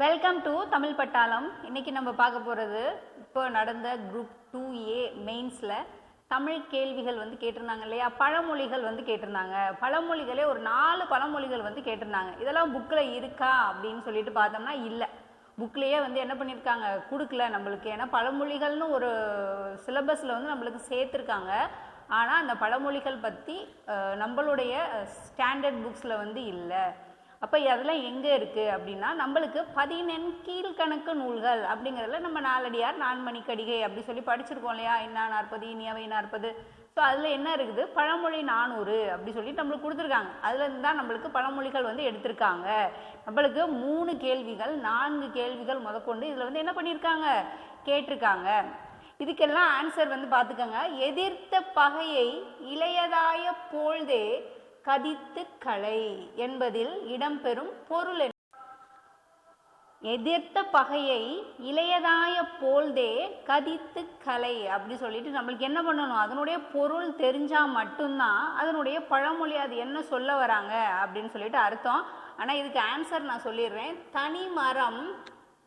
Welcome to Tamil பட்டாளம் இன்னைக்கு நம்ம பார்க்க போகிறது இப்போ நடந்த குரூப் டூ ஏ மெயின்ஸில் தமிழ் கேள்விகள் வந்து கேட்டிருந்தாங்க இல்லையா? பழமொழிகள் வந்து கேட்டிருந்தாங்க. பழமொழிகளே ஒரு நாலு பழமொழிகள் வந்து கேட்டிருந்தாங்க. இதெல்லாம் புக்கில் இருக்கா அப்படின்னு சொல்லிட்டு பார்த்தோம்னா இல்லை. புக்லேயே வந்து என்ன பண்ணியிருக்காங்க? கொடுக்கல நம்மளுக்கு. ஏன்னா பழமொழிகள்னு ஒரு சிலபஸில் வந்து நம்மளுக்கு சேர்த்துருக்காங்க. ஆனால் அந்த பழமொழிகள் பற்றி நம்மளுடைய ஸ்டாண்டர்ட் புக்ஸில் வந்து இல்லை. அப்போ அதெல்லாம் எங்கே இருக்குது அப்படின்னா நம்மளுக்கு பதினெண் கீழ்கணக்கு நூல்கள் அப்படிங்கிறதுல நம்ம நாலடியார் நான்மணி கடிகை அப்படி சொல்லி படிச்சிருக்கோம் இல்லையா? இன்னா நாற்பது இனியவை நாற்பது. ஸோ அதில் என்ன இருக்குது? பழமொழி நானூறு அப்படி சொல்லி நம்மளுக்கு கொடுத்துருக்காங்க. அதுலேருந்து தான் நம்மளுக்கு பழமொழிகள் வந்து எடுத்திருக்காங்க. நம்மளுக்கு மூணு கேள்விகள் நான்கு கேள்விகள் முதற்கொண்டு இதில் வந்து என்ன பண்ணியிருக்காங்க கேட்டிருக்காங்க. இதுக்கெல்லாம் ஆன்சர் வந்து பார்த்துக்கோங்க எதிர்த்த பகையை இளையதாய போல்தே கதித்து களை என்பதில் இடம்பெறும் பொருள் எதிர்த்த பகையை இளையதாய போல்தே கதித்து கலை அப்படி சொல்லிட்டு நம்மளுக்கு என்ன பண்ணணும்? அதனுடைய பொருள் தெரிஞ்சால் மட்டும்தான் அதனுடைய பழமொழி அது என்ன சொல்ல வராங்க அப்படின்னு சொல்லிட்டு அர்த்தம். ஆனால் இதுக்கு ஆன்சர் நான் சொல்லிடுறேன். தனி மரம்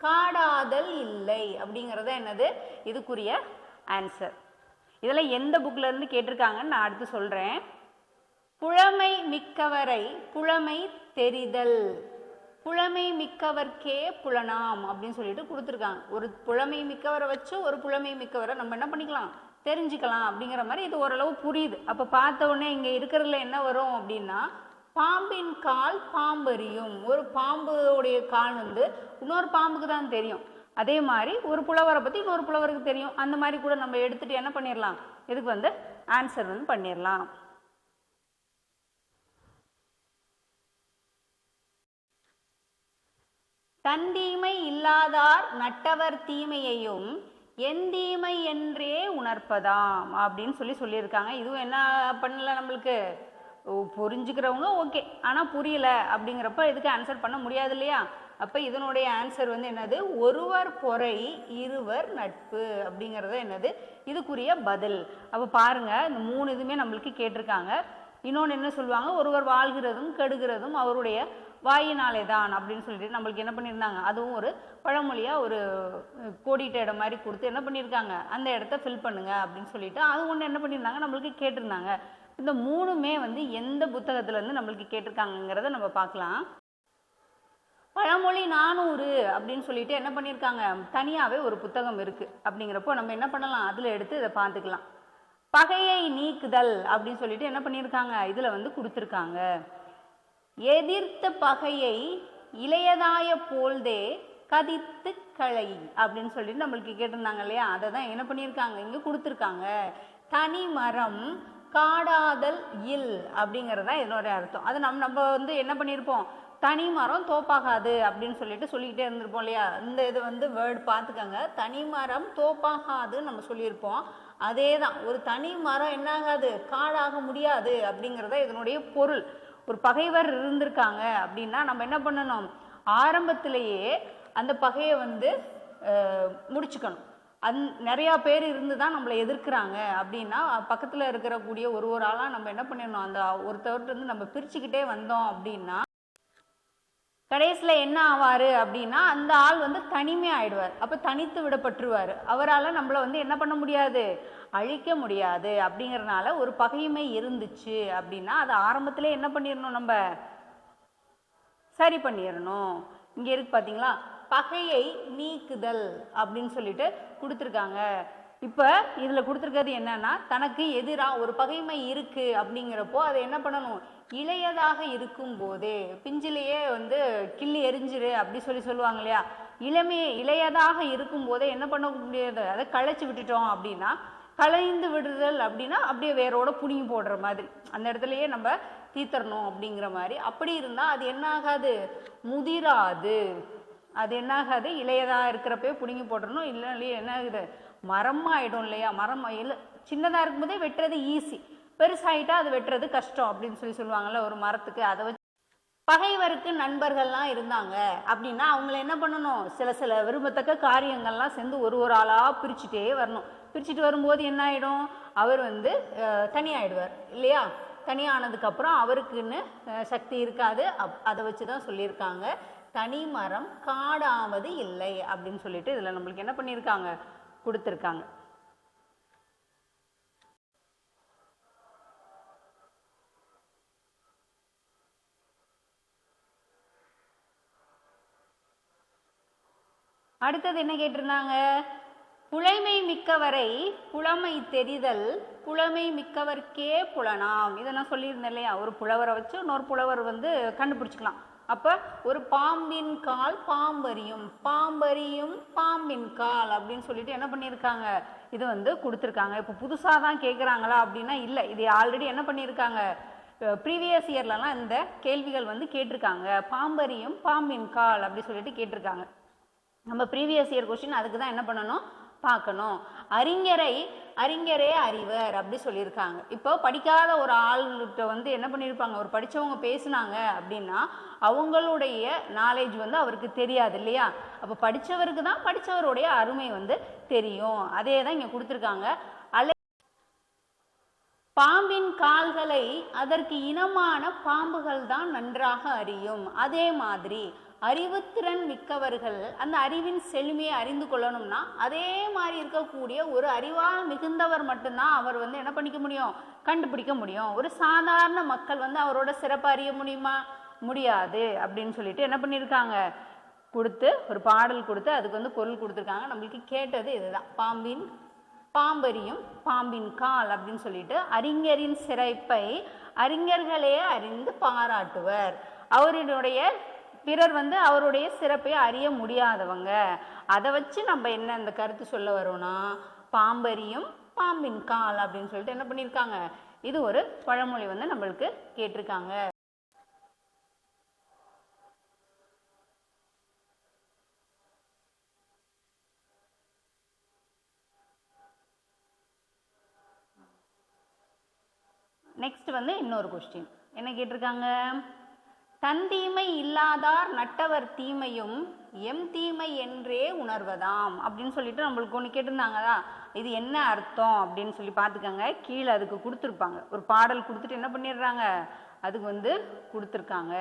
காடாதல் இல்லை அப்படிங்கிறது என்னது? இதுக்குரிய ஆன்சர் இதில் எந்த புக்கில் இருந்து கேட்டிருக்காங்கன்னு நான் அடுத்து சொல்கிறேன் புழமை மிக்கவரை புழமை தெரிதல். புலமை மிக்கவர்க்கே புலனாம் அப்படின்னு சொல்லிட்டு கொடுத்துருக்காங்க. ஒரு புலமை மிக்கவரை வச்சு ஒரு புலமை மிக்கவரை நம்ம என்ன பண்ணிக்கலாம்? தெரிஞ்சுக்கலாம் அப்படிங்கிற மாதிரி இது ஓரளவு புரியுது. அப்போ பார்த்த உடனே இங்கே இருக்கிறதுல என்ன வரும் அப்படின்னா பாம்பின் கால் பாம்பறியும். ஒரு பாம்புடைய கால் வந்து இன்னொரு பாம்புக்கு தான் தெரியும். அதே மாதிரி ஒரு புலவரை பற்றி இன்னொரு புலவருக்கு தெரியும். அந்த மாதிரி கூட நம்ம எடுத்துகிட்டு என்ன பண்ணிடலாம் இதுக்கு வந்து ஆன்சர் வந்து பண்ணிடலாம் தந்தீமை இல்லாதார் நட்டவர் தீமையையும் எந்தீமை என்றே உணர்ப்பதாம் அப்படின்னு சொல்லி சொல்லியிருக்காங்க. இதுவும் என்ன பண்ணல நம்மளுக்கு? ஓ, புரிஞ்சுக்கிறவங்க ஓகே. ஆனால் புரியல அப்படிங்கிறப்ப இதுக்கு ஆன்சர் பண்ண முடியாது இல்லையா? அப்போ இதனுடைய ஆன்சர் வந்து என்னது? ஒருவர் பொறை இருவர் நட்பு அப்படிங்கிறது என்னது? இதுக்குரிய பதில். அப்போ பாருங்க இந்த மூணு இதுவுமே நம்மளுக்கு கேட்டிருக்காங்க. இன்னொன்று என்ன சொல்லுவாங்க? ஒருவர் வாழ்கிறதும் கெடுகிறதும் அவருடைய வாயினாலே தான் அப்படின்னு சொல்லிட்டு நம்மளுக்கு என்ன பண்ணியிருந்தாங்க? அதுவும் ஒரு பழமொழியாக ஒரு கோடிட்ட இடம் மாதிரி கொடுத்து என்ன பண்ணியிருக்காங்க? அந்த இடத்த ஃபில் பண்ணுங்க அப்படின்னு சொல்லிட்டு அது ஒன்று என்ன பண்ணியிருந்தாங்க? நம்மளுக்கு கேட்டிருந்தாங்க. இந்த மூணுமே வந்து எந்த புத்தகத்துலேருந்து நம்மளுக்கு கேட்டிருக்காங்கங்கிறத நம்ம பார்க்கலாம். பழமொழி நானூறு அப்படின்னு சொல்லிட்டு என்ன பண்ணியிருக்காங்க? தனியாகவே ஒரு புத்தகம் இருக்குது அப்படிங்கிறப்போ நம்ம என்ன பண்ணலாம்? அதில் எடுத்து இதை பார்த்துக்கலாம். பகையை நீக்குதல் அப்படின்னு சொல்லிட்டு என்ன பண்ணியிருக்காங்க? இதில் வந்து கொடுத்துருக்காங்க. எதிர்த்த பகையை இளையதாய போல்தே கதித்து களை அப்படின்னு சொல்லிட்டு நம்மளுக்கு கேட்டிருந்தாங்க இல்லையா? அதை தான் என்ன பண்ணியிருக்காங்க? இங்கே கொடுத்துருக்காங்க. தனி மரம் காடாதல் இல் அப்படிங்கிறது தான் இதனுடைய அர்த்தம். அது நம்ம நம்ம வந்து என்ன பண்ணியிருப்போம்? தனி மரம் தோப்பாகாது அப்படின்னு சொல்லிட்டு சொல்லிக்கிட்டே இருந்திருப்போம் இல்லையா? இந்த இது வந்து வேர்டு பார்த்துக்கோங்க. தனி மரம் தோப்பாகாதுன்னு நம்ம சொல்லியிருப்போம். அதே தான் ஒரு தனி மரம் என்னாகாது? காடாக முடியாது அப்படிங்கிறத இதனுடைய பொருள். ஒரு பகைவர் இருந்திருக்காங்க அப்படின்னா நம்ம என்ன பண்ணணும்? ஆரம்பத்திலேயே அந்த பகையை வந்து முடிச்சுக்கணும். அந் நிறையா பேர் இருந்து தான் நம்மளை எதிர்க்கிறாங்க அப்படின்னா பக்கத்தில் இருக்கிறக்கூடிய ஒரு ஒரு ஆளாக நம்ம என்ன பண்ணிடணும்? அந்த ஒருத்தவர்கிட்ட இருந்து நம்ம பிரிச்சுக்கிட்டே வந்தோம் அப்படின்னா கடைசியில் என்ன ஆவார் அப்படின்னா அந்த ஆள் வந்து தனிமை ஆயிடுவார். அப்போ தனித்து விடப்பட்டுருவார். அவரால் நம்மளை வந்து என்ன பண்ண முடியாது? அழிக்க முடியாது. அப்படிங்கிறனால ஒரு பகைமை இருந்துச்சு அப்படின்னா அதை ஆரம்பத்திலே என்ன பண்ணிடணும் நம்ம? சரி பண்ணிடணும் இங்கே இருக்கு பார்த்தீங்களா பகையை நீக்குதல் அப்படின்னு சொல்லிட்டு கொடுத்துருக்காங்க. இப்போ இதில் கொடுத்துருக்கிறது என்னன்னா தனக்கு எதிராக ஒரு பகைமை இருக்குது அப்படிங்கிறப்போ அதை என்ன பண்ணணும்? இளையதாக இருக்கும் போதே பிஞ்சிலேயே வந்து கிள்ளி எரிஞ்சிரு அப்படி சொல்லி சொல்லுவாங்க இல்லையா? இளமையே இளையதாக இருக்கும் போதே என்ன பண்ண முடியாது? அதை களைச்சி விட்டுட்டோம் அப்படின்னா களைந்து விடுதல் அப்படின்னா அப்படியே வேரோட புனிங்கி போடுற மாதிரி. அந்த இடத்துலையே நம்ம தீத்தரணும் அப்படிங்கிற மாதிரி. அப்படி இருந்தால் அது என்ன ஆகாது முதிராது. அது என்னாகாது? இளையதாக இருக்கிறப்பே பிடுங்கி போட்டுறணும். இல்லை என்ன ஆகுது மரமாயிடும் இல்லையா? மரம் இல்லை சின்னதாக இருக்கும்போதே வெட்டுறது ஈஸி பெருசாயிட்டா அது வெட்டுறது கஷ்டம் அப்படின்னு சொல்லி சொல்லுவாங்கள்ல ஒரு மரத்துக்கு. அதை வச்சு பகைவருக்கு நண்பர்கள்லாம் இருந்தாங்க அப்படின்னா அவங்கள என்ன பண்ணணும்? சில சில விரும்பத்தக்க காரியங்கள்லாம் சேர்ந்து ஒரு ஒரு ஆளாக பிரிச்சுட்டே வரணும். பிரிச்சுட்டு வரும்போது என்ன ஆகிடும் அவர் வந்து தனியாகிடுவார் இல்லையா? தனியானதுக்கப்புறம் அவருக்குன்னு சக்தி இருக்காது. அப் அதை வச்சு தான் சொல்லியிருக்காங்க. தனி மரம் காடாவது இல்லை அப்படின்னு சொல்லிட்டு இதில் நம்மளுக்கு என்ன பண்ணியிருக்காங்க? கொடுத்துருக்காங்க. அடுத்தது என்ன கேட்டிருந்தாங்க? புலமை மிக்கவரை புலமை தெரிதல் புலமை மிக்கவர்க்கே புலனாம். இதை நான் சொல்லியிருந்தேன் இல்லையா? ஒரு புலவரை வச்சு இன்னொரு புலவர் வந்து கண்டுபிடிச்சிக்கலாம். அப்போ ஒரு பாம்பின் கால் பாம்பரியும் பாம்பரியும் பாம்பின் கால் அப்படின்னு சொல்லிட்டு என்ன பண்ணியிருக்காங்க இது வந்து கொடுத்துருக்காங்க. இப்போ புதுசாக தான் கேட்குறாங்களா அப்படின்னா இல்லை. இது ஆல்ரெடி என்ன பண்ணியிருக்காங்க ப்ரீவியஸ் இயர்லலாம் இந்த கேள்விகள் வந்து கேட்டிருக்காங்க. பாம்பரியும் பாம்பின் கால் அப்படி சொல்லிட்டு கேட்டிருக்காங்க. நம்ம ப்ரீவியஸ் இயர் கொஸ்டின் அதுக்கு தான் என்ன பண்ணணும்? பார்க்கணும். அறிஞரை அறிஞரே அறிவர் அப்படி சொல்லியிருக்காங்க. இப்போ படிக்காத ஒரு ஆள்கிட்ட வந்து என்ன பண்ணியிருப்பாங்க? ஒரு படித்தவங்க பேசுனாங்க அப்படின்னா அவங்களுடைய நாலேஜ் வந்து அவருக்கு தெரியாது இல்லையா? அப்போ படித்தவருக்கு தான் படித்தவருடைய அருமை வந்து தெரியும். அதே தான் இங்கே கொடுத்துருக்காங்க. அலை பாம்பின் கால்களை அதற்கு இனமான பாம்புகள் தான் நன்றாக அறியும். அதே மாதிரி அறிவுத்திறன் மிக்கவர்கள் அந்த அறிவின் செழுமையை அறிந்து கொள்ளணும்னா அதே மாதிரி இருக்கக்கூடிய ஒரு அறிவால் மிகுந்தவர் மட்டும்தான் அவர் வந்து என்ன பண்ணிக்க முடியும்? கண்டுபிடிக்க முடியும். ஒரு சாதாரண மக்கள் வந்து அவரோட சிறப்பு அறிய முடியுமா? முடியாது அப்படின்னு சொல்லிட்டு என்ன பண்ணியிருக்காங்க கொடுத்து ஒரு பாடல் கொடுத்து அதுக்கு வந்து பொருள் கொடுத்துருக்காங்க. நம்மளுக்கு கேட்டது இதுதான். பாம்பின் பாம்பரியும் பாம்பின் கால் அப்படின்னு சொல்லிட்டு அறிஞரின் சிறப்பை அறிஞர்களே அறிந்து பாராட்டுவர். அவரினுடைய பிறர் வந்து அவருடைய சிறப்பை அறிய முடியாதவங்க. அதை வச்சு நம்ம என்ன இந்த கருத்து சொல்ல வரோம்னா பாம்பரியும் பாம்பின் கால் அப்படின்னு சொல்லிட்டு என்ன பண்ணியிருக்காங்க? இது ஒரு பழமொழி வந்து நம்மளுக்கு கேட்டிருக்காங்க. நெக்ஸ்ட் வந்து இன்னொரு கொஸ்டின் என்ன கேட்டிருக்காங்க? தன் தீமை இல்லாதார் நட்டவர் தீமையும் எம் தீமை என்றே உணர்வதாம். அப்படின்னு சொல்லிட்டு நம்மளுக்கு ஒன்று கேட்டிருந்தாங்களா இது என்ன அர்த்தம்? அப்படின்னு சொல்லி பார்த்துக்கோங்க. கீழே அதுக்கு கொடுத்துருப்பாங்க. ஒரு பாடல் கொடுத்துட்டு என்ன பண்ணிடுறாங்க? அதுக்கு வந்து கொடுத்துருக்காங்க.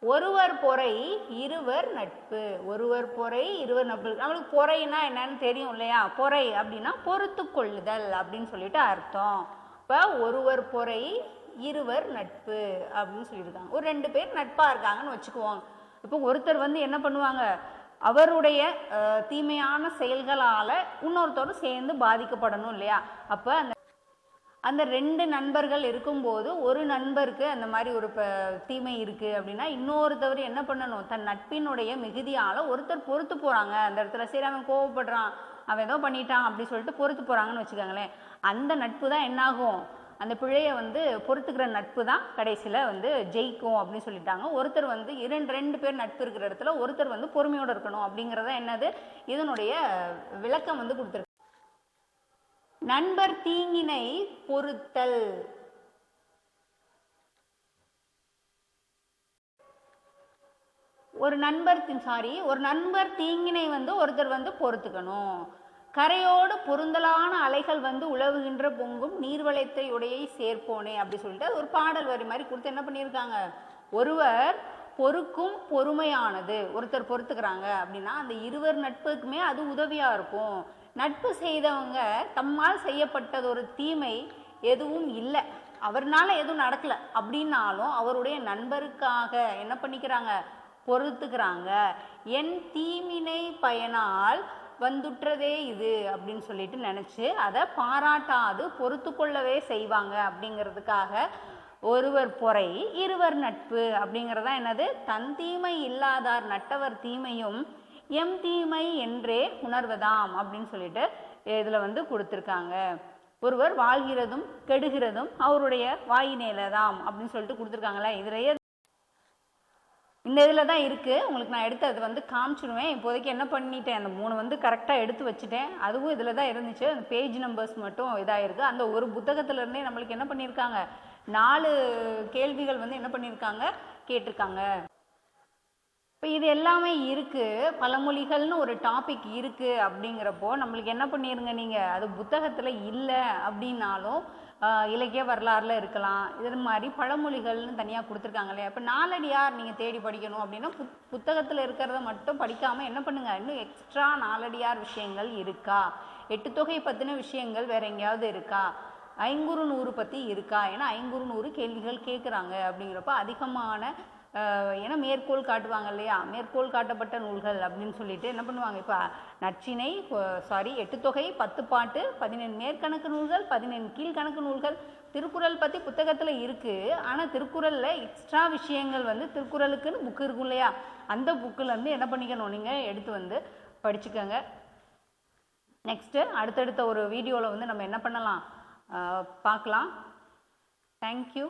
ஒருவர் பொறை இருவர் நட்பு. ஒருவர் பொறை இருவர் நட்பு. நம்மளுக்கு பொறைனா என்னன்னு தெரியும் இல்லையா? பொறை அப்படின்னா பொறுத்து கொள்ளுதல் அப்படின்னு சொல்லிட்டு அர்த்தம். அப்போ ஒருவர் பொறை இருவர் நட்பு அப்படின்னு சொல்லியிருக்காங்க. ஒரு ரெண்டு பேர் நட்பாக இருக்காங்கன்னு வச்சுக்குவோம். இப்போ ஒருத்தர் வந்து என்ன பண்ணுவாங்க? அவருடைய அஹ், தீமையான செயல்களால் இன்னொருத்தரும் சேர்ந்து பாதிக்கப்படணும் இல்லையா? அப்போ அந்த அந்த ரெண்டு நண்பர்கள் இருக்கும்போது ஒரு நண்பருக்கு அந்த மாதிரி ஒரு தீமை இருக்குது அப்படின்னா இன்னொருத்தவர் என்ன பண்ணணும்? தன் நட்பினுடைய மிகுதியால் ஒருத்தர் பொறுத்து போகிறாங்க அந்த இடத்துல சரி அவன் கோவப்படுறான். அவன் ஏதோ பண்ணிட்டான் அப்படி சொல்லிட்டு பொறுத்து போகிறாங்கன்னு வச்சுக்கோங்களேன். அந்த நட்பு தான் என்னாகும்? அந்த பிழையை வந்து பொறுத்துக்கிற நட்பு தான் கடைசியில் வந்து ஜெயிக்கும் அப்படின்னு சொல்லிட்டாங்க. ஒருத்தர் வந்து இரண்டு ரெண்டு பேர் நட்பு இருக்கிற இடத்துல ஒருத்தர் வந்து பொறுமையோடு இருக்கணும் அப்படிங்கிறத என்னது? இதனுடைய விளக்கம் வந்து கொடுத்துருக்கு. நண்பர் தீங்கினை பொறுத்தல். ஒரு நண்பர் சாரி ஒரு நண்பர் தீங்கினை வந்து ஒருத்தர் வந்து பொறுத்துக்கணும். கரையோடு பொருந்தலான அலைகள் வந்து உழவுகின்ற பொங்கும் நீர்வளத்தை உடையை சேர்ப்போனே அப்படி சொல்லிட்டு அது ஒரு பாடல் வரி மாதிரி கொடுத்து என்ன பண்ணியிருக்காங்க? ஒருவர் பொறுக்கும் பொறுமையானது ஒருத்தர் பொறுத்துக்கிறாங்க அப்படின்னா அந்த இருவர் நட்புக்குமே அது உதவியாக இருக்கும். நட்பு செய்தவங்க தம்மால் செய்யப்பட்டது ஒரு தீமை எதுவும் இல்லை. அவர்னால எதுவும் நடக்கல. அப்படின்னாலும் அவருடைய நண்பருக்காக என்ன பண்ணிக்கிறாங்க? பொறுத்துக்கிறாங்க. என் தீமினை பயனால் வந்துற்றதே இது அப்படின்னு சொல்லிட்டு நினச்சி அதை பாராட்டாது பொறுத்து கொள்ளவே செய்வாங்க அப்படிங்கிறதுக்காக ஒருவர் பொறை இருவர் நட்பு அப்படிங்கிறதா என்னது? தன் தீமை இல்லாதார் நட்டவர் தீமையும் எம் தீமை என்றே உணர்வதாம் அப்படின்னு சொல்லிட்டு இதில் வந்து கொடுத்துருக்காங்க. ஒருவர் வாழ்கிறதும் கெடுகிறதும் அவருடைய வாயினேலதாம் அப்படின்னு சொல்லிட்டு கொடுத்துருக்காங்களே இதுலயே இந்த இதில் தான் இருக்குது உங்களுக்கு நான் எடுத்து அது வந்து காமிச்சிடுவேன். இப்போதைக்கு என்ன பண்ணிட்டேன்? அந்த மூணு வந்து கரெக்டாக எடுத்து வச்சுட்டேன். அதுவும் இதில் தான் இருந்துச்சு. அந்த பேஜ் நம்பர்ஸ் மட்டும் இதாகிருக்கு அந்த ஒரு புத்தகத்துலேருந்தே நம்மளுக்கு என்ன பண்ணியிருக்காங்க நாலு கேள்விகள் வந்து என்ன பண்ணியிருக்காங்க கேட்டிருக்காங்க. இப்போ இது எல்லாமே இருக்குது பழமொழிகள்னு ஒரு டாபிக் இருக்குது அப்படிங்கிறப்போ நம்மளுக்கு என்ன பண்ணிருங்க நீங்கள் அது புத்தகத்தில் இல்லை அப்படின்னாலும் இலக்கிய வரலாறுல இருக்கலாம். இது மாதிரி பழமொழிகள்னு தனியாக கொடுத்துருக்காங்க இல்லையா? இப்போ நாலடியார் நீங்கள் தேடி படிக்கணும் அப்படின்னா புத் புத்தகத்தில் இருக்கிறத மட்டும் படிக்காமல் என்ன பண்ணுங்க? இன்னும் எக்ஸ்ட்ரா நாலடியார் விஷயங்கள் இருக்கா? எட்டு தொகை பற்றின விஷயங்கள் வேற எங்கேயாவது இருக்கா? ஐங்குறு நூறு பற்றி இருக்கா? ஏன்னா ஐங்குறு நூறு கேள்விகள் கேட்குறாங்க அப்படிங்கிறப்ப அதிகமான ஏன்னா மேற்கோள் காட்டுவாங்க இல்லையா? மேற்கோள் காட்டப்பட்ட நூல்கள் அப்படின்னு சொல்லிட்டு என்ன பண்ணுவாங்க? இப்போ நச்சினை சாரி எட்டு தொகை பத்து பாட்டு பதினெண் மேற்கணக்கு நூல்கள் பதினெண் கீழ்கணக்கு நூல்கள் திருக்குறள் பற்றி புத்தகத்தில் இருக்குது ஆனால் திருக்குறளில் எக்ஸ்ட்ரா விஷயங்கள் வந்து திருக்குறளுக்குன்னு புக்கு இருக்கும் இல்லையா? அந்த புக்கிலேருந்து என்ன பண்ணிக்கணும்? நீங்கள் எடுத்து வந்து படிச்சுக்கோங்க. நெக்ஸ்ட்டு அடுத்தடுத்த ஒரு வீடியோவில் வந்து நம்ம என்ன பண்ணலாம்? பார்க்கலாம். தேங்க்யூ